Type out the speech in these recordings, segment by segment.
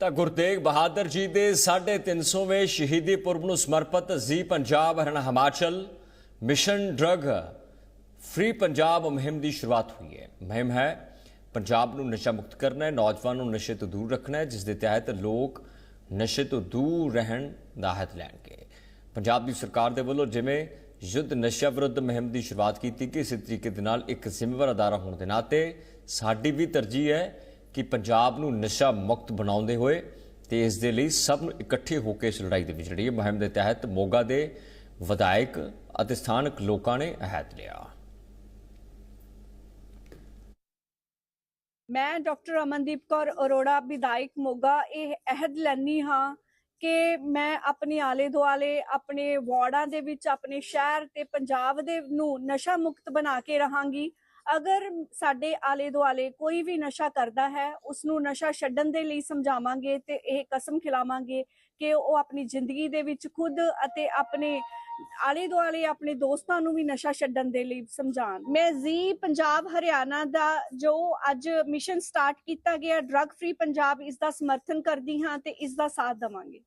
ਤਾਂ ਗੁਰਤੇਗ ਬਹਾਦਰ ਜੀ ਦੇ 350ਵੇਂ ਸ਼ਹੀਦੀ ਪੁਰਬ ਨੂੰ ਸਮਰਪਿਤ Zee Punjab Haryana Himachal mission drug free Punjab ਮੁਹਿੰਮ ਦੀ ਸ਼ੁਰੂਆਤ ਹੋਈ ਹੈ। ਮੁਹਿੰਮ ਹੈ, ਪੰਜਾਬ ਨੂੰ ਨਸ਼ਾ ਮੁਕਤ ਕਰਨਾ ਹੈ, ਨੌਜਵਾਨਾਂ ਨੂੰ ਨਸ਼ੇ ਤੋਂ ਦੂਰ ਰੱਖਣਾ ਹੈ, ਜਿਸ ਦੇ ਤਹਿਤ ਲੋਕ ਨਸ਼ੇ ਤੋਂ ਦੂਰ ਰਹਿਣ ਦਾ ਹੱਥ ਲੈਣਗੇ। ਪੰਜਾਬ ਦੀ ਸਰਕਾਰ ਦੇ ਵੱਲੋਂ ਜਿਵੇਂ ਯੁੱਧ ਨਸ਼ਾ ਵਿਰੁੱਧ ਮੁਹਿੰਮ ਦੀ ਸ਼ੁਰੂਆਤ ਕੀਤੀ ਕਿ ਇਸੇ ਤਰੀਕੇ ਦੇ ਨਾਲ ਇੱਕ ਜ਼ਿੰਮੇਵਾਰ ਅਦਾਰਾ ਹੋਣ ਦੇ ਨਾਤੇ ਸਾਡੀ ਵੀ ਤਰਜੀਹ ਹੈ ਕਿ ਪੰਜਾਬ ਨੂੰ ਨਸ਼ਾ ਮੁਕਤ ਬਣਾਉਂਦੇ ਹੋਏ ਤੇ ਇਸ ਦੇ ਲਈ ਸਭ ਨੂੰ ਇਕੱਠੇ ਹੋ ਕੇ ਇਸ ਲੜਾਈ ਦੇ ਵਿੱਚ ਜਿਹੜੀ ਮੁਹਿੰਮ ਦੇ ਤਹਿਤ ਮੋਗਾ ਦੇ ਵਿਧਾਇਕ ਅਤੇ ਸਥਾਨਕ ਲੋਕਾਂ ਨੇ ਅਹਿਦ ਲਿਆ। ਮੈਂ ਡਾਕਟਰ ਅਮਨਦੀਪ ਕੌਰ ਅਰੋੜਾ, ਵਿਧਾਇਕ ਮੋਗਾ, ਇਹ ਅਹਿਦ ਲੈਣੀ ਹਾਂ ਕਿ ਮੈਂ ਆਪਣੇ ਆਲੇ ਦੁਆਲੇ, ਆਪਣੇ ਵਾਰਡਾਂ ਦੇ ਵਿੱਚ, ਆਪਣੇ ਸ਼ਹਿਰ ਤੇ ਪੰਜਾਬ ਦੇ ਨੂੰ ਨਸ਼ਾ ਮੁਕਤ ਬਣਾ ਕੇ ਰਹਾਂਗੀ। ਅਗਰ ਸਾਡੇ ਆਲੇ ਦੁਆਲੇ ਕੋਈ ਵੀ ਨਸ਼ਾ ਕਰਦਾ ਹੈ ਉਸ ਨੂੰ ਨਸ਼ਾ ਛੱਡਣ ਦੇ ਲਈ ਸਮਝਾਵਾਂਗੇ ਤੇ ਇਹ ਕਸਮ ਖਿਲਾਵਾਂਗੇ ਕਿ ਉਹ ਆਪਣੀ ਜ਼ਿੰਦਗੀ ਦੇ ਵਿੱਚ ਖੁਦ ਅਤੇ ਆਪਣੇ ਆਲੇ ਦੁਆਲੇ ਆਪਣੇ ਦੋਸਤਾਂ ਨੂੰ ਵੀ ਨਸ਼ਾ ਛੱਡਣ ਦੇ ਲਈ ਸਮਝਾਣ। ਮੈਂ ਜ਼ੀ ਪੰਜਾਬ ਹਰਿਆਣਾ ਦਾ ਜੋ ਅੱਜ ਮਿਸ਼ਨ ਸਟਾਰਟ ਕੀਤਾ ਗਿਆ, ਡਰੱਗ ਫ੍ਰੀ ਪੰਜਾਬ ਇਸ ਦਾ ਸਮਰਥਨ ਕਰਦੀ ਹਾਂ ਤੇ ਇਸ ਦਾ ਸਾਥ ਦਵਾਂਗੇ।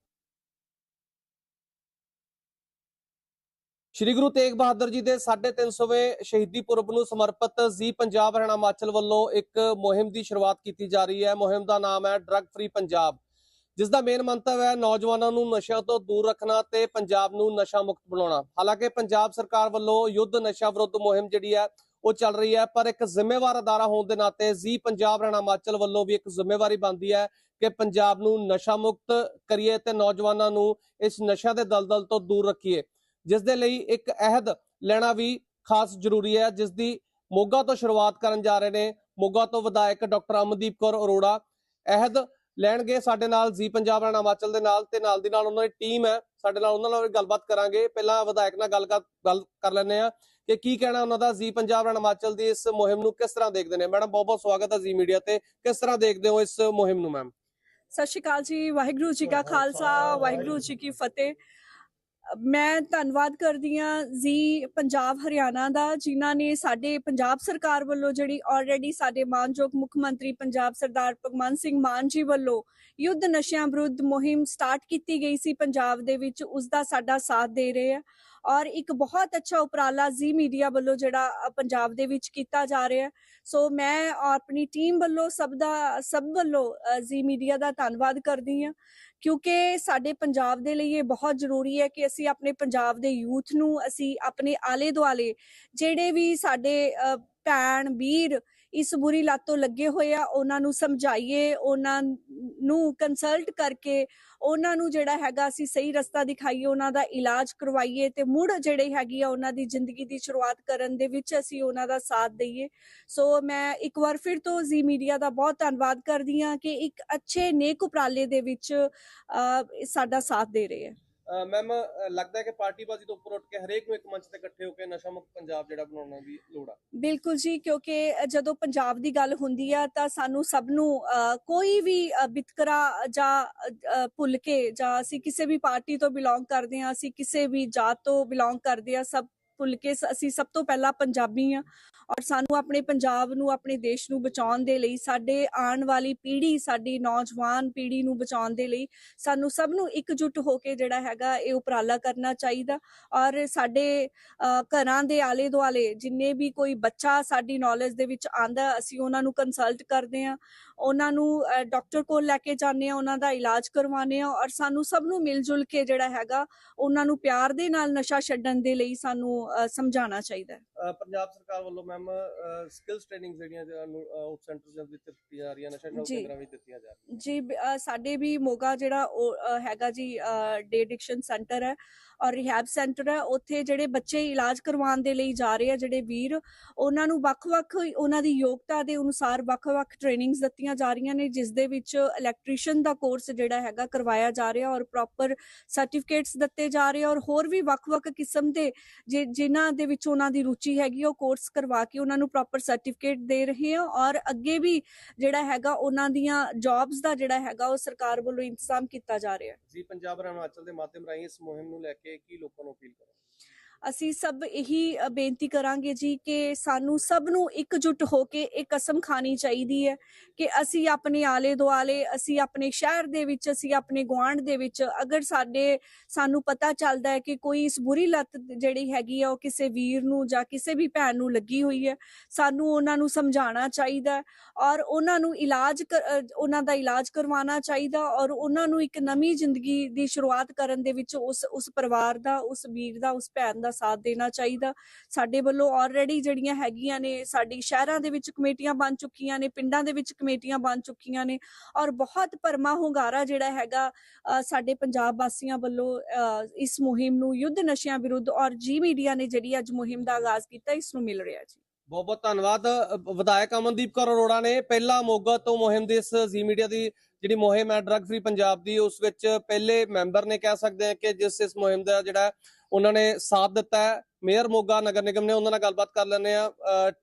ਸ਼੍ਰੀ ਗੁਰੂ ਤੇਗ ਬਹਾਦਰ ਜੀ ਦੇ 350ਵੇਂ ਸ਼ਹੀਦੀ ਪੁਰਬ ਨੂੰ ਸਮਰਪਿਤ ਜ਼ੀ ਪੰਜਾਬ ਹਰਿਆਣਾ ਹਿਮਾਚਲ ਵੱਲੋਂ ਇੱਕ ਮੁਹਿੰਮ ਦੀ ਸ਼ੁਰੂਆਤ ਕੀਤੀ ਜਾ ਰਹੀ ਹੈ। ਮੁਹਿੰਮ ਦਾ ਨਾਮ ਹੈ ਡਰੱਗ ਫ੍ਰੀ ਪੰਜਾਬ ਜਿਸ ਦਾ ਮੇਨ ਮੰਤਵ ਹੈ ਨੌਜਵਾਨਾਂ ਨੂੰ ਨਸ਼ਿਆਂ ਤੋਂ ਦੂਰ ਰੱਖਣਾ ਤੇ ਪੰਜਾਬ ਨੂੰ ਨਸ਼ਾ ਮੁਕਤ ਬਣਾਉਣਾ। ਹਾਲਾਂਕਿ ਪੰਜਾਬ ਸਰਕਾਰ ਵੱਲੋਂ ਯੁੱਧ ਨਸ਼ਾ ਵਿਰੁੱਧ ਮੁਹਿੰਮ ਜਿਹੜੀ ਹੈ, ਉਹ ਚੱਲ ਰਹੀ ਹੈ, ਪਰ ਇੱਕ ਜ਼ਿੰਮੇਵਾਰ ਅਦਾਰਾ ਹੋਣ ਦੇ ਨਾਤੇ ਜ਼ੀ ਪੰਜਾਬ ਹਰਿਆਣਾ ਮਾਚਲ ਵੱਲੋਂ ਵੀ ਇੱਕ ਜ਼ਿੰਮੇਵਾਰੀ ਬਣਦੀ ਹੈ ਕਿ ਪੰਜਾਬ ਨੂੰ ਨਸ਼ਾ ਮੁਕਤ ਕਰੀਏ ਤੇ ਨੌਜਵਾਨਾਂ ਨੂੰ ਇਸ ਨਸ਼ਿਆਂ ਦੇ ਦਲਦਲ ਤੋਂ ਦੂਰ ਰੱਖੀਏ। ਜਿਸ ਦੇ ਲਈ ਇੱਕ ਅਹਿਦ ਲੈਣਾ ਵੀ ਖਾਸ ਜ਼ਰੂਰੀ ਹੈ ਜਿਸ ਦੀ ਮੋਗਾ ਤੋਂ ਸ਼ੁਰੂਆਤ ਕਰਨ ਜਾ ਰਹੇ ਨੇ। ਮੋਗਾ ਤੋਂ ਵਿਧਾਇਕ ਡਾਕਟਰ ਅਮਨਦੀਪ ਕੌਰ ਅਰੋੜਾ ਅਹਿਦ ਲੈਣਗੇ ਸਾਡੇ ਨਾਲ ਜੀ ਪੰਜਾਬ ਹਰਿਆਣਾ ਹਿਮਾਚਲ ਦੇ ਨਾਲ ਤੇ ਨਾਲ ਦੀ ਨਾਲ ਉਹਨਾਂ ਦੀ ਟੀਮ ਹੈ। ਸਾਡੇ ਨਾਲ ਉਹਨਾਂ ਨਾਲ ਗੱਲਬਾਤ ਕਰਾਂਗੇ। ਪਹਿਲਾਂ ਵਿਧਾਇਕ ਨਾਲ ਗੱਲ ਕਰ ਗੱਲ ਕਰ ਲੈਂਦੇ ਆ ਕਿ ਕੀ ਕਹਿਣਾ ਉਹਨਾਂ ਦਾ ਜੀ ਪੰਜਾਬ ਹਰਿਆਣਾ ਹਿਮਾਚਲ ਦੀ ਇਸ ਮੁਹਿੰਮ ਨੂੰ ਕਿਸ ਤਰ੍ਹਾਂ ਦੇਖਦੇ ਨੇ? ਮੈਡਮ ਬਹੁਤ ਬਹੁਤ ਸਵਾਗਤ ਹੈ ਜੀ ਮੀਡੀਆ ਤੇ। ਕਿਸ ਤਰ੍ਹਾਂ ਦੇਖਦੇ ਹੋ ਇਸ ਮੁਹਿੰਮ ਨੂੰ ਮੈਮ? ਸਤਿ ਸ਼੍ਰੀ ਅਕਾਲ ਜੀ। ਵਾਹਿਗੁਰੂ ਜੀ ਕਾ ਖਾਲਸਾ ਵਾਹਿਗੁਰੂ ਜੀ ਕੀ ਫਤਿਹ। ਮੈਂ ਧੰਨਵਾਦ ਕਰਦੀ ਹਾਂ ਜੀ ਪੰਜਾਬ ਹਰਿਆਣਾ ਦਾ, ਜਿਨ੍ਹਾਂ ਨੇ ਸਾਡੇ ਪੰਜਾਬ ਸਰਕਾਰ ਵੱਲੋਂ ਜਿਹੜੀ ਆਲਰੇਡੀ ਸਾਡੇ ਮਾਨਯੋਗ ਮੁੱਖ ਮੰਤਰੀ ਪੰਜਾਬ ਸਰਦਾਰ ਭਗਵੰਤ ਸਿੰਘ ਮਾਨ ਜੀ ਵੱਲੋਂ ਯੁੱਧ ਨਸ਼ਿਆਂ ਵਿਰੁੱਧ ਮੁਹਿੰਮ ਸਟਾਰਟ ਕੀਤੀ ਗਈ ਸੀ ਪੰਜਾਬ ਦੇ ਵਿੱਚ ਉਸ ਦਾ ਸਾਡਾ ਸਾਥ ਦੇ ਰਹੇ ਆ। ਔਰ ਇੱਕ ਬਹੁਤ ਅੱਛਾ ਉਪਰਾਲਾ ਜੀ ਮੀਡੀਆ ਵੱਲੋਂ ਜਿਹੜਾ ਪੰਜਾਬ ਦੇ ਵਿੱਚ ਕੀਤਾ ਜਾ ਰਿਹਾ। ਸੋ ਮੈਂ ਆਪਣੀ ਟੀਮ ਵੱਲੋਂ ਸਭ ਦਾ, ਸਭ ਵੱਲੋਂ ਜੀ ਮੀਡੀਆ ਦਾ ਧੰਨਵਾਦ ਕਰਦੀ ਹਾਂ। ਕਿਉਂਕਿ ਸਾਡੇ ਪੰਜਾਬ ਦੇ ਲਈ ਇਹ ਬਹੁਤ ਜ਼ਰੂਰੀ ਹੈ ਕਿ ਅਸੀਂ ਆਪਣੇ ਪੰਜਾਬ ਦੇ ਯੂਥ ਨੂੰ ਅਸੀਂ ਆਪਣੇ ਆਲੇ ਦੁਆਲੇ ਜਿਹੜੇ ਵੀ ਸਾਡੇ ਅ, ਭੈਣ ਵੀਰ ਇਸ ਬੁਰੀ ਲੱਤ ਤੋਂ ਲੱਗੇ ਹੋਏ ਆ, ਉਹਨਾਂ ਨੂੰ ਸਮਝਾਈਏ, ਉਹਨਾਂ ਨੂੰ ਕੰਸਲਟ ਕਰਕੇ, ਉਹਨਾਂ ਨੂੰ ਜਿਹੜਾ ਹੈਗਾ ਅਸੀਂ ਸਹੀ ਰਸਤਾ ਦਿਖਾਈਏ, ਉਹਨਾਂ ਦਾ ਇਲਾਜ ਕਰਵਾਈਏ ਤੇ ਮੁੜ ਜਿਹੜੇ ਹੈਗੀ ਆ ਉਹਨਾਂ ਦੀ ਜ਼ਿੰਦਗੀ ਦੀ ਸ਼ੁਰੂਆਤ ਕਰਨ ਦੇ ਵਿੱਚ ਅਸੀਂ ਉਹਨਾਂ ਦਾ ਸਾਥ ਦਈਏ। ਸੋ ਮੈਂ ਇੱਕ ਵਾਰ ਫਿਰ ਤੋਂ ਜ਼ੀ ਮੀਡੀਆ ਦਾ ਬਹੁਤ ਧੰਨਵਾਦ ਕਰਦੀ ਹਾਂ ਕਿ ਇੱਕ ਅੱਛੇ ਨੇਕ ਉਪਰਾਲੇ ਦੇ ਵਿੱਚ ਸਾਡਾ ਸਾਥ ਦੇ ਰਹੇ ਹੈ ਮੈਮ ਲੱਗਦਾ ਹੈ ਕਿ ਪਾਰਟੀਬਾਜ਼ੀ ਤੋਂ ਉੱਪਰ ਉੱਠ ਕੇ ਹਰੇਕ ਨੂੰ ਇੱਕ ਮੰਚ ਤੇ ਇਕੱਠੇ ਹੋ ਕੇ ਨਸ਼ਾ ਮੁਕਤ ਪੰਜਾਬ ਜਿਹੜਾ ਬਣਾਉਣ ਦੀ ਲੋੜ ਆ। ਬਿਲਕੁਲ ਜੀ, ਕਿਉਂਕਿ ਜਦੋਂ ਪੰਜਾਬ ਦੀ ਗੱਲ ਹੁੰਦੀ ਆ ਤਾਂ ਸਾਨੂੰ ਸਭ ਨੂੰ ਕੋਈ ਵੀ ਬਿਤਕਰਾ ਵਿਤਕਰਾ ਜਾਂ ਭੁੱਲ ਕੇ ਜਾਂ ਅਸੀਂ ਕਿਸੇ ਵੀ ਪਾਰਟੀ ਤੋਂ ਬਿਲੋਂਗ ਕਰਦੇ ਆ ਅਸੀਂ ਕਿਸੇ ਵੀ ਜਾਤ ਤੋਂ ਬਿਲੋਂਗ ਕਰਦੇ ਆ ਸਭ ਭੁੱਲ ਕੇ ਅਸੀਂ ਸਭ ਤੋਂ ਪਹਿਲਾਂ ਪੰਜਾਬੀ ਆ ਔਰ ਸਾਨੂੰ ਆਪਣੇ ਪੰਜਾਬ ਨੂੰ, ਆਪਣੇ ਦੇਸ਼ ਨੂੰ ਬਚਾਉਣ ਦੇ ਲਈ, ਸਾਡੇ ਆਉਣ ਵਾਲੀ ਪੀੜ੍ਹੀ, ਸਾਡੀ ਨੌਜਵਾਨ ਪੀੜ੍ਹੀ ਨੂੰ ਬਚਾਉਣ ਦੇ ਲਈ ਸਾਨੂੰ ਸਭ ਨੂੰ ਇਕਜੁੱਟ ਹੋ ਕੇ ਜਿਹੜਾ ਹੈਗਾ ਇਹ ਉਪਰਾਲਾ ਕਰਨਾ ਚਾਹੀਦਾ ਔਰ ਸਾਡੇ ਘਰਾਂ ਦੇ ਆਲੇ ਦੁਆਲੇ ਜਿੰਨੇ ਵੀ ਕੋਈ ਬੱਚਾ ਸਾਡੀ ਨੌਲੇਜ ਦੇ ਵਿੱਚ ਆਂਦਾ ਅਸੀਂ ਉਹਨਾਂ ਨੂੰ ਕੰਸਲਟ ਕਰਦੇ ਆ ਉਹਨਾਂ ਨੂੰ ਡਾਕਟਰ ਕੋਲ ਲੈ ਕੇ ਜਾਂਦੇ ਆ ਉਹਨਾਂ ਦਾ ਇਲਾਜ ਕਰਵਾਉਂਦੇ ਆ ਔਰ ਸਾਨੂੰ ਸਭ ਨੂੰ ਮਿਲ ਜੁਲ ਕੇ ਜਿਹੜਾ ਹੈਗਾ, ਉਹਨਾਂ ਨੂੰ ਪਿਆਰ ਦੇ ਨਾਲ ਨਸ਼ਾ ਛੱਡਣ ਦੇ ਲਈ ਸਾਨੂੰ ਸਮਝਾਉਣਾ ਚਾਹੀਦਾ ਹੈ। ਪੰਜਾਬ ਸਰਕਾਰ ਵੱਲੋਂ ਮੈਮ ਸਕਿੱਲਸ ਟ੍ਰੇਨਿੰਗ ਜਿਹੜੀਆਂ ਆਊਟ ਸੈਂਟਰਸ ਦੇ ਵਿੱਚ ਦਿੱਤੀਆਂ ਜਾ ਰਹੀਆਂ ਨਸ਼ਾ ਛਡਾਊ। ਕੇਂਦਰਾਂ ਵਿੱਚ ਦਿੱਤੀਆਂ ਜਾ ਰਹੀਆਂ ਜੀ ਸਾਡੇ ਵੀ ਮੋਗਾ ਜਿਹੜਾ ਉਹ, ਹੈਗਾ ਜੀ ਡੇ ਐਡਿਕਸ਼ਨ ਸੈਂਟਰ ਹੈ ਔਰ ਰਿਹੈਬ ਸੈਂਟਰ ਹੈ ਉੱਥੇ ਜਿਹੜੇ ਬੱਚੇ ਇਲਾਜ ਕਰਵਾਉਣ ਦੇ ਲਈ ਜਾ ਰਹੇ ਆ ਜਿਹੜੇ ਵੀਰ ਉਹਨਾਂ ਨੂੰ ਵੱਖ-ਵੱਖ ਉਹਨਾਂ ਦੀ ਯੋਗਤਾ ਦੇ ਅਨੁਸਾਰ ਵੱਖ-ਵੱਖ ਟ੍ਰੇਨਿੰਗਸ ਦਿੱਤੀਆਂ ਜਾ ਰਹੀਆਂ ਨੇ ਜਿਸ ਦੇ ਵਿੱਚ ਇਲੈਕਟ੍ਰੀਸ਼ੀਅਨ ਦਾ ਕੋਰਸ ਜਿਹੜਾ ਹੈਗਾ ਕਰਵਾਇਆ ਜਾ ਰਿਹਾ ਔਰ ਪ੍ਰੋਪਰ ਸਰਟੀਫਿਕੇਟਸ ਦਿੱਤੇ ਜਾ ਰਹੇ ਔਰ ਹੋਰ ਵੀ ਵੱਖ-ਵੱਖ ਕਿਸਮ ਦੇ ਜਿਨ੍ਹਾਂ ਦੇ ਵਿੱਚ ਉਹਨਾਂ ਦੀ ਰੁਚੀ ਹੈਗੀ ਉਹ ਕੋਰਸ ਕਰਵਾ ਕੇ ਉਹਨਾਂ ਨੂੰ ਪ੍ਰੋਪਰ ਸਰਟੀਫਿਕੇਟ ਦੇ ਰਹੇ ਆ ਔਰ ਅੱਗੇ ਵੀ ਜਿਹੜਾ ਹੈਗਾ ਉਹਨਾਂ ਦੀਆਂ ਜੌਬਸ ਦਾ ਜਿਹੜਾ ਹੈਗਾ, ਉਹ ਸਰਕਾਰ ਵੱਲੋਂ ਇੰਤਜ਼ਾਮ ਕੀਤਾ ਜਾ ਰਿਹਾ ਹੈ। ਜੀ, ਪੰਜਾਬ ਹਿਮਾਚਲ ਦੇ ਮਾਧਿਅਮ ਰਾਹੀਂ ਇਸ ਮੁਹਿੰਮ ਨੂੰ ਲੈ ਕੇ ਕੀ ਲੋਕਾਂ ਨੂੰ ਅਪੀਲ ਕਰੋ ਅਸੀਂ ਸਭ ਇਹੀ ਬੇਨਤੀ ਕਰਾਂਗੇ ਜੀ ਕਿ ਸਾਨੂੰ ਸਭ ਨੂੰ ਇਕਜੁੱਟ ਹੋ ਕੇ ਇਹ ਕਸਮ ਖਾਣੀ ਚਾਹੀਦੀ ਹੈ ਕਿ ਅਸੀਂ ਆਪਣੇ ਆਲੇ ਦੁਆਲੇ ਅਸੀਂ ਆਪਣੇ ਸ਼ਹਿਰ ਦੇ ਵਿੱਚ, ਅਸੀਂ ਆਪਣੇ ਗੁਆਂਢ ਦੇ ਵਿੱਚ, ਅਗਰ ਸਾਡੇ, ਸਾਨੂੰ ਪਤਾ ਚੱਲਦਾ ਹੈ ਕਿ ਕੋਈ ਇਸ ਬੁਰੀ ਲੱਤ ਜਿਹੜੀ ਹੈਗੀ ਆ, ਉਹ ਕਿਸੇ ਵੀਰ ਨੂੰ ਜਾਂ ਕਿਸੇ ਵੀ ਭੈਣ ਨੂੰ ਲੱਗੀ ਹੋਈ ਹੈ, ਸਾਨੂੰ ਉਹਨਾਂ ਨੂੰ ਸਮਝਾਉਣਾ ਚਾਹੀਦਾ ਔਰ ਉਹਨਾਂ ਨੂੰ ਇਲਾਜ ਕਰ- ਉਹਨਾਂ ਦਾ ਇਲਾਜ ਕਰਵਾਉਣਾ ਚਾਹੀਦਾ ਔਰ ਉਹਨਾਂ ਨੂੰ ਇੱਕ ਨਵੀਂ ਜ਼ਿੰਦਗੀ ਦੀ ਸ਼ੁਰੂਆਤ ਕਰਨ ਦੇ ਵਿੱਚ ਉਸ ਉਸ ਪਰਿਵਾਰ ਦਾ, ਉਸ ਵੀਰ ਦਾ, ਉਸ ਭੈਣ ਦਾ ਸਾਥ ਦੇਣਾ ਚਾਹੀਦਾ। ਸਾਡੇ ਵੱਲੋਂ ਆਲਰੇਡੀ ਜਿਹੜੀਆਂ ਹੈਗੀਆਂ ਨੇ ਸਾਡੀ ਸ਼ਹਿਰਾਂ ਦੇ ਵਿੱਚ ਕਮੇਟੀਆਂ ਬਣ ਚੁੱਕੀਆਂ ਨੇ ਪਿੰਡਾਂ ਦੇ ਵਿੱਚ ਕਮੇਟੀਆਂ ਬਣ ਚੁੱਕੀਆਂ ਨੇ ਔਰ ਬਹੁਤ ਭਰਮਾ ਹੁੰਗਾਰਾ ਜਿਹੜਾ ਹੈਗਾ ਸਾਡੇ ਪੰਜਾਬ ਵਾਸੀਆਂ ਵੱਲੋਂ ਅ, ਇਸ ਮੁਹਿੰਮ ਨੂੰ ਯੁੱਧ ਨਸ਼ਿਆਂ ਵਿਰੁੱਧ ਔਰ ਜੀ ਮੀਡੀਆ ਨੇ ਜਿਹੜੀ ਅੱਜ ਮੁਹਿੰਮ ਦਾ ਆਗਾਜ਼ ਕੀਤਾ ਇਸ ਨੂੰ ਮਿਲ ਰਿਹਾ ਜੀ। ਬਹੁਤ ਬਹੁਤ ਧੰਨਵਾਦ। ਵਿਧਾਇਕ ਅਮਨਦੀਪ ਕੌਰ ਅਰੋੜਾ ਨੇ ਪਹਿਲਾ ਮੋਗਾ ਤੋਂ ਮੁਹਿੰਮ ਦੀ ਇਸ ਜ਼ੀ ਮੀਡੀਆ ਦੀ ਜਿਹੜੀ ਮੁਹਿੰਮ ਹੈ ਡਰੱਗ ਫ੍ਰੀ ਪੰਜਾਬ ਦੀ, ਉਸ ਵਿੱਚ ਪਹਿਲੇ ਮੈਂਬਰ ਨੇ ਕਹਿ ਸਕਦੇ ਹਾਂ ਕਿ ਜਿਸ, ਇਸ ਮੁਹਿੰਮ ਦਾ ਜਿਹੜਾ ਉਹਨਾਂ ਨੇ ਸਾਥ ਦਿੱਤਾ ਹੈ। ਮੇਅਰ ਮੋਗਾ ਨਗਰ ਨਿਗਮ ਨੇ ਉਹਨਾਂ ਨਾਲ ਗੱਲਬਾਤ ਕਰ ਲੈਂਦੇ ਆ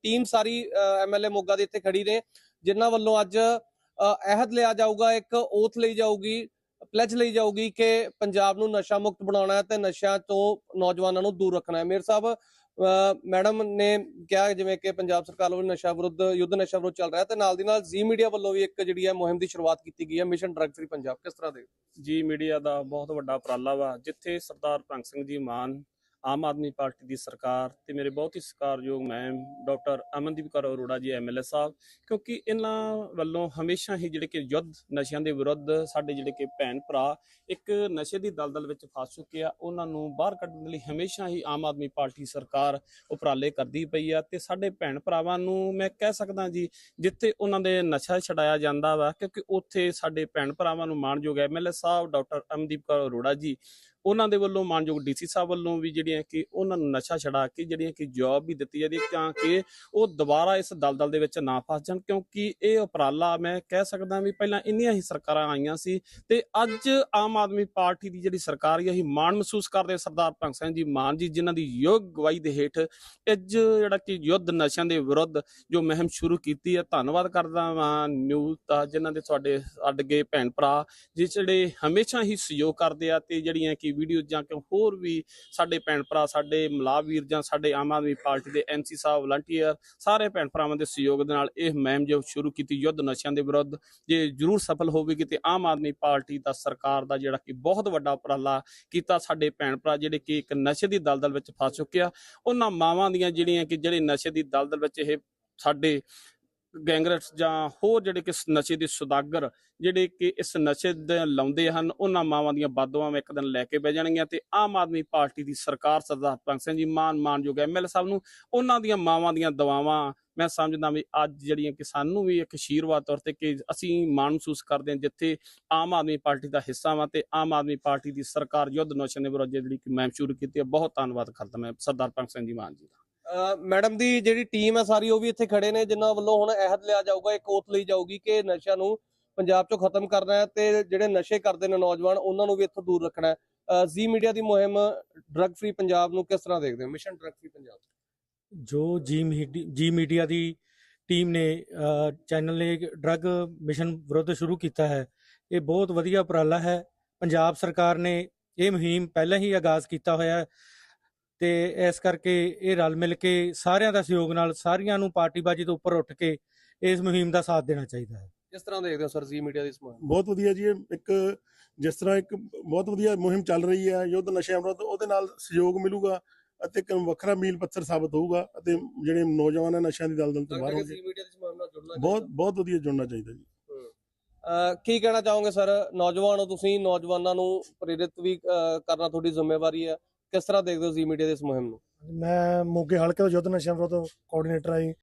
ਟੀਮ ਸਾਰੀ ਐਮਐਲਏ ਮੋਗਾ ਦੀ ਇੱਥੇ ਖੜੀ ਨੇ, ਜਿਨ੍ਹਾਂ ਵੱਲੋਂ ਅੱਜ ਅਹਿਦ ਲਿਆ ਜਾਊਗਾ, ਇੱਕ ਓਥ ਲਈ ਜਾਊਗੀ ਪਲੇਜ ਲਈ ਜਾਊਗੀ ਕਿ ਪੰਜਾਬ ਨੂੰ ਨਸ਼ਾ ਮੁਕਤ ਬਣਾਉਣਾ ਹੈ ਤੇ ਨਸ਼ਿਆਂ ਤੋਂ ਨੌਜਵਾਨਾਂ ਨੂੰ ਦੂਰ ਰੱਖਣਾ ਹੈ। ਮੇਅਰ ਸਾਹਿਬ ਮੈਡਮ ਨੇ ਕਿਹਾ ਜਿਵੇਂ ਕਿ ਪੰਜਾਬ ਸਰਕਾਰ ਵੱਲੋਂ ਨਸ਼ਾ ਵਿਰੁੱਧ, ਯੁੱਧ ਨਸ਼ਾ ਵਿਰੁੱਧ ਚੱਲ ਰਿਹਾ ਤੇ ਨਾਲ ਦੀ ਨਾਲ ਜ਼ੀ ਮੀਡੀਆ ਵੱਲੋਂ ਵੀ ਇੱਕ ਜਿਹੜੀ ਹੈ ਮੁਹਿੰਮ ਦੀ ਸ਼ੁਰੂਆਤ ਕੀਤੀ ਗਈ ਹੈ ਮਿਸ਼ਨ ਡਰੱਗ ਫ੍ਰੀ ਪੰਜਾਬ ਕਿਸ ਤਰ੍ਹਾਂ ਦੇ? ਜੀ ਮੀਡੀਆ ਦਾ ਬਹੁਤ ਵੱਡਾ ਉਪਰਾਲਾ ਵਾ, ਜਿੱਥੇ ਸਰਦਾਰ ਭਗਤ ਸਿੰਘ ਜੀ ਮਾਨ ਆਮ ਆਦਮੀ ਪਾਰਟੀ ਦੀ ਸਰਕਾਰ ਤੇ ਮੇਰੇ ਬਹੁਤ ਹੀ ਸਤਿਕਾਰਯੋਗ ma'am doctor Amandeep Kaur Arora ji MLA ਸਾਹਿਬ, ਕਿਉਂਕਿ ਇਹਨਾਂ ਵੱਲੋਂ ਹਮੇਸ਼ਾ ਹੀ ਜਿਹੜੇ ਕਿ ਯੁੱਧ ਨਸ਼ਿਆਂ ਦੇ ਵਿਰੁੱਧ ਸਾਡੇ ਜਿਹੜੇ ਕਿ ਭੈਣ ਭਰਾ ਇੱਕ ਨਸ਼ੇ ਦੀ ਦਲਦਲ ਵਿੱਚ ਫਸ ਚੁੱਕੇ ਆ, ਉਹਨਾਂ ਨੂੰ ਬਾਹਰ ਕੱਢਣ ਲਈ ਹਮੇਸ਼ਾ ਹੀ ਆਮ ਆਦਮੀ ਪਾਰਟੀ ਸਰਕਾਰ ਉਪਰਾਲੇ ਕਰਦੀ ਪਈ ਆ ਤੇ ਸਾਡੇ ਭੈਣ ਭਰਾਵਾਂ ਨੂੰ ਮੈਂ ਕਹਿ ਸਕਦਾ ਜੀ, ਜਿੱਥੇ ਉਹਨਾਂ ਦੇ ਨਸ਼ਾ ਛਡਾਇਆ ਜਾਂਦਾ ਵਾ, ਕਿਉਂਕਿ ਉੱਥੇ ਸਾਡੇ ਭੈਣ ਭਰਾਵਾਂ ਨੂੰ ਮਾਣਯੋਗ ਐਮਐਲਏ ਸਾਹਿਬ, ਡਾਕਟਰ ਅਮਨਦੀਪ ਕੌਰ ਅਰੋੜਾ ਜੀ ਉਹਨਾਂ ਦੇ ਵੱਲੋਂ ਮਾਨਯੋਗ ਡੀਸੀ ਸਾਹਿਬ ਵੱਲੋਂ ਵੀ ਜਿਹੜੀਆਂ ਕਿ ਉਹਨਾਂ ਨੂੰ ਨਸ਼ਾ ਛਡਾ ਕੇ ਜਿਹੜੀਆਂ ਕਿ ਜੌਬ ਵੀ ਦਿੱਤੀ ਜਾਂਦੀ ਹੈ ਤਾਂ ਕਿ ਉਹ ਦੁਬਾਰਾ ਇਸ ਦਲਦਲ ਦੇ ਵਿੱਚ ਨਾ ਫਸ ਜਾਣ, ਕਿਉਂਕਿ ਇਹ ਉਪਰਾਲਾ ਮੈਂ ਕਹਿ ਸਕਦਾ ਵੀ ਪਹਿਲਾਂ ਇੰਨੀਆਂ ਹੀ ਸਰਕਾਰਾਂ ਆਈਆਂ ਸੀ ਤੇ ਅੱਜ ਆਮ ਆਦਮੀ ਪਾਰਟੀ ਦੀ ਜਿਹੜੀ ਸਰਕਾਰ ਹੈ, ਅਸੀਂ ਮਾਣ ਮਹਿਸੂਸ ਕਰਦੇ ਸਰਦਾਰ ਭਗਤ ਸਿੰਘ ਜੀ ਮਾਨ ਜੀ, ਜਿਨ੍ਹਾਂ ਦੀ ਯੋਗ ਗਵਾਹੀ ਦੇ ਹੇਠ ਅੱਜ ਜਿਹੜਾ ਕਿ ਯੁੱਧ ਨਸ਼ਿਆਂ ਦੇ ਵਿਰੁੱਧ ਜੋ ਮੁਹਿੰਮ ਸ਼ੁਰੂ ਕੀਤੀ ਹੈ, ਧੰਨਵਾਦ ਕਰਦਾ ਹਾਂ ਨਿਊਜ਼ ਦਾ, ਜਿਨ੍ਹਾਂ ਦੇ ਤੁਹਾਡੇ ਅੱਡਗੇ ਭੈਣ ਭਰਾ, ਜਿਸ ਜਿਹੜੇ ਹਮੇਸ਼ਾ ਹੀ ਸਹਿਯੋਗ ਕਰਦੇ ਆ ਤੇ ਜਿਹੜੀਆਂ ਕਿ ਵੀਡੀਓ ਜਾਂ ਕਿ ਹੋਰ ਵੀ ਸਾਡੇ ਭੈਣ ਭਰਾ, ਸਾਡੇ ਮਲਾਹ ਜਾਂ ਸਾਡੇ ਆਮ ਆਦਮੀ ਪਾਰਟੀ ਦੇ ਐਮਸੀ ਸਾਹਿਬ ਵਲੰਟੀਅਰ ਸਾਰੇ ਭੈਣ ਭਰਾਵਾਂ ਦੇ ਸਹਿਯੋਗ ਦੇ ਨਾਲ ਇਹ ਮੁਹਿੰਮ ਜੋ ਸ਼ੁਰੂ ਕੀਤੀ, ਯੁੱਧ ਨਸ਼ਿਆਂ ਦੇ ਵਿਰੁੱਧ ਜੇ ਜ਼ਰੂਰ ਸਫਲ ਹੋਵੇਗੀ ਤੇ ਆਮ ਆਦਮੀ ਪਾਰਟੀ ਦਾ ਸਰਕਾਰ ਦਾ ਜਿਹੜਾ ਕਿ ਬਹੁਤ ਵੱਡਾ ਉਪਰਾਲਾ ਕੀਤਾ ਸਾਡੇ ਭੈਣ ਭਰਾ ਜਿਹੜੇ ਕਿ ਇੱਕ ਨਸ਼ੇ ਦੀ ਦਲਦਲ ਵਿੱਚ ਫਸ ਚੁੱਕਿਆ ਉਹਨਾਂ ਮਾਵਾਂ ਦੀਆਂ ਜਿਹੜੀਆਂ ਕਿ ਜਿਹੜੇ ਨਸ਼ੇ ਦੀ ਦਲਦਲ ਵਿੱਚ ਇਹ ਸਾਡੇ ਗੈਂਗਰਸ ਜਾਂ ਹੋਰ ਜਿਹੜੇ ਕਿ ਨਸ਼ੇ ਦੇ ਸੁਦਾਗਰ, ਜਿਹੜੇ ਕਿ ਇਸ ਨਸ਼ੇ ਦੇ ਲਾਉਂਦੇ ਹਨ, ਉਹਨਾਂ ਮਾਵਾਂ ਦੀਆਂ ਬਾਦੂਆਂ ਇੱਕ ਦਿਨ ਲੈ ਕੇ ਬਹਿ ਜਾਣਗੀਆਂ ਤੇ ਆਮ ਆਦਮੀ ਪਾਰਟੀ ਦੀ ਸਰਕਾਰ ਸਰਦਾਰ ਭਗਤ ਸਿੰਘ ਜੀ ਮਾਨ ਮਾਨਯੋਗ ਐਮਐਲ ਸਾਹਿਬ ਨੂੰ ਉਹਨਾਂ ਦੀਆਂ ਮਾਵਾਂ ਦੀਆਂ ਦਵਾਵਾਂ, ਮੈਂ ਸਮਝਦਾ ਵੀ ਅੱਜ ਜਿਹੜੀਆਂ ਕਿ ਸਾਨੂੰ ਵੀ ਇੱਕ ਅਸ਼ੀਰਵਾਦ ਤੌਰ ਤੇ ਕਿ ਅਸੀਂ ਮਾਣ ਮਹਿਸੂਸ ਕਰਦੇ ਹਾਂ ਜਿੱਥੇ ਆਮ ਆਦਮੀ ਪਾਰਟੀ ਦਾ ਹਿੱਸਾ ਵਾਂ ਤੇ ਆਮ ਆਦਮੀ ਪਾਰਟੀ ਦੀ ਸਰਕਾਰ ਯੁੱਧ ਨਸ਼ੇ ਦੇ ਵਿਰੁੱਧ ਜਿਹੜੀ ਕਿ ਮੈਂ ਸ਼ੁਰੂ ਕੀਤੀ ਹੈ, ਬਹੁਤ ਧੰਨਵਾਦ ਕਰਦਾ ਮੈਂ ਸਰਦਾਰ ਭਗਤ ਸਿੰਘ ਜੀ ਮਾਨ ਜੀ ਦਾ। ਮੈਡਮ ਦੀ ਜਿਹੜੀ ਟੀਮ ਹੈ ਸਾਰੀ, ਉਹ ਵੀ ਇੱਥੇ ਖੜੇ ਨੇ, ਜਿਨ੍ਹਾਂ ਵੱਲੋਂ ਹੁਣ ਅਹਿਦ ਲਿਆ ਜਾਊਗਾ, ਇੱਕ ਓਥ ਲਈ ਜਾਊਗੀ ਕਿ ਨਸ਼ਿਆਂ ਨੂੰ ਪੰਜਾਬ ਚੋਂ ਖਤਮ ਕਰਨਾ ਹੈ ਤੇ ਜਿਹੜੇ ਨਸ਼ੇ ਕਰਦੇ ਨੇ ਨੌਜਵਾਨ, ਉਹਨਾਂ ਨੂੰ ਵੀ ਇੱਥੋਂ ਦੂਰ ਰੱਖਣਾ ਹੈ। ਜ਼ੀ ਮੀਡੀਆ ਦੀ ਮੁਹਿੰਮ ਡਰੱਗ ਫ੍ਰੀ ਪੰਜਾਬ ਨੂੰ ਕਿਸ ਤਰ੍ਹਾਂ ਦੇਖਦੇ ਹੋ? Mission drug free Punjab. ਜੋ ਜੀ ਜੀ ਮੀਡੀਆ ਦੀ ਟੀਮ ਨੇ ਚੈਨਲ ਨੇ ਡਰੱਗ ਮਿਸ਼ਨ ਵਿਰੁੱਧ ਸ਼ੁਰੂ ਕੀਤਾ ਹੈ, ਇਹ ਬਹੁਤ ਵਧੀਆ ਉਪਰਾਲਾ ਹੈ। ਪੰਜਾਬ ਸਰਕਾਰ ਨੇ ਇਹ ਮੁਹਿੰਮ ਪਹਿਲਾਂ ਹੀ ਆਗਾਜ਼ ਕੀਤਾ ਹੋਇਆ ਹੈ ਤੇ ਇਸ ਕਰਕੇ ਇਹ ਰਲ ਮਿਲ ਕੇ ਸਾਰਿਆਂ ਦਾ ਸਹਿਯੋਗ ਨਾਲ ਸਾਰੀਆਂ ਨੂੰ ਪਾਰਟੀਬਾਜ਼ੀ ਤੋਂ ਉੱਪਰ ਉੱਠ ਕੇ ਇਸ ਮੁਹਿੰਮ ਦਾ ਸਾਥ ਦੇਣਾ ਚਾਹੀਦਾ ਹੈ। ਕਿਸ ਤਰ੍ਹਾਂ ਦੇਖਦੇ ਹੋ ਸਰ ਜ਼ੀ ਮੀਡੀਆ ਦੀ ਮੁਹਿੰਮ ਬਹੁਤ ਵਧੀਆ ਜੀ ਇਹ ਇੱਕ ਜਿਸ ਤਰ੍ਹਾਂ ਇੱਕ ਬਹੁਤ ਵਧੀਆ ਮੁਹਿੰਮ ਚੱਲ ਰਹੀ ਹੈ ਯੁੱਧ ਨਸ਼ਿਆਂ ਵਿਰੁੱਧ ਉਹਦੇ ਨਾਲ ਸਹਿਯੋਗ ਮਿਲੂਗਾ ਅਤੇ ਇੱਕ ਵੱਖਰਾ ਮੀਲ ਪੱਥਰ ਸਾਬਤ ਹੋਊਗਾ ਅਤੇ ਜਿਹੜੇ ਨੌਜਵਾਨ ਹੈ ਨਸ਼ਿਆਂ ਦੀ ਦਲਦਲ ਤੋਂ ਬਾਹਰ ਹੋਣਗੇ। ਬਹੁਤ ਬਹੁਤ ਵਧੀਆ ਜੁੜਨਾ ਚਾਹੀਦਾ ਜੀ। ਕੀ ਕਹਿਣਾ ਚਾਹੋਗੇ ਸਰ? ਨੌਜਵਾਨ ਹੋ ਤੁਸੀਂ ਨੌਜਵਾਨਾਂ ਨੂੰ ਪ੍ਰੇਰਿਤ ਵੀ ਕਰਨਾ ਤੁਹਾਡੀ ਜ਼ਿੰਮੇਵਾਰੀ ਹੈ। ਕਿਸ ਤਰ੍ਹਾਂ ਦੇਖਦੇ ਹੋ ਜ਼ੀ ਮੀਡੀਆ ਦੇ ਇਸ ਮੁਹਿੰਮ ਨੂੰ? ਮੈਂ ਮੋਗੇ ਹਲਕੇ ਤੋਂ ਯੁੱਧ ਨਸ਼ਿਆਂ ਵਿਰੁੱਧ ਕੋਆਰਡੀਨੇਟਰ ਆਈ।